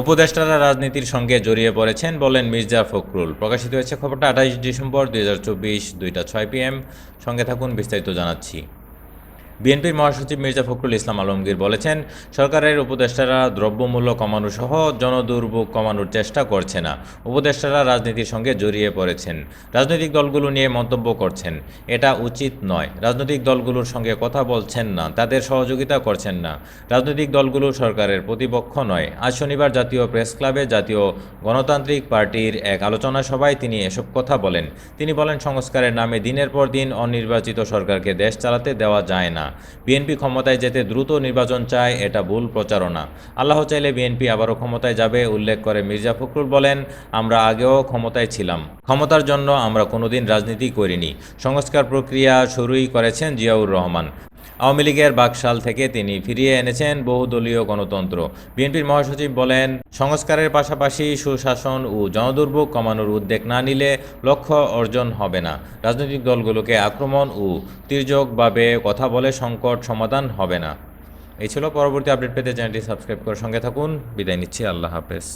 উপদেষ্টারা রাজনীতির সঙ্গে জড়িয়ে পড়েছেন বলেন মির্জা ফখরুল। প্রকাশিত হয়েছে খবরটা আঠাশ ডিসেম্বর দুই হাজার চব্বিশ দুইটা ছয় পিএম সঙ্গে থাকুন বিস্তারিত জানাচ্ছি। বিএনপির মহাসচিব মির্জা ফখরুল ইসলাম আলমগীর বলেছেন, সরকারের উপদেষ্টারা দ্রব্যমূল্য কমানো সহ জনদুর্ভোগ কমানোর চেষ্টা করছে না। উপদেষ্টারা রাজনীতির সঙ্গে জড়িয়ে পড়েছেন। রাজনৈতিক দলগুলো নিয়ে মন্তব্য করছেন। এটা উচিত নয়। রাজনৈতিক দলগুলোর সঙ্গে কথা বলছেন না, তাদের সহযোগিতা করছেন না। রাজনৈতিক দলগুলো সরকারের প্রতিপক্ষ নয়। আজ শনিবার জাতীয় প্রেস ক্লাবে জাতীয় গণতান্ত্রিক পার্টির এক আলোচনা সভায় তিনি এসব কথা বলেন। তিনি বলেন, সংস্কারের নামে দিনের পর দিন অনির্বাচিত সরকারকে দেশ চালাতে দেওয়া যায় না। বিএনপি ক্ষমতায় যেতে দ্রুত নির্বাচন চায়, এটা ভুল প্রচারণা। আল্লাহ চাইলে বিএনপি আবারও ক্ষমতায় যাবে, উল্লেখ করে মির্জা ফখরুল বলেন, আমরা আগেও ক্ষমতায় ছিলাম। ক্ষমতার জন্য আমরা কোনোদিন রাজনীতি করিনি। সংস্কার প্রক্রিয়া শুরুই করেছেন জিয়াউর রহমান। আওয়ামী লীগের বাকশাল থেকে তিনি ফিরিয়ে এনেছেন বহুদলীয় গণতন্ত্র। বিএনপির মহাসচিব বলেন, সংস্কারের পাশাপাশি সুশাসন ও জনদুর্ভোগ কমানোর উদ্যোগ না নিলে লক্ষ্য অর্জন হবে না। রাজনৈতিক দলগুলোকে আক্রমণ ও তির্যকভাবে কথা বলে সংকট সমাধান হবে না। এই ছিল পরবর্তী আপডেট পেতে চ্যানেলটি সাবস্ক্রাইব করে সঙ্গে থাকুন। বিদায় নিচ্ছি, আল্লাহ হাফেজ।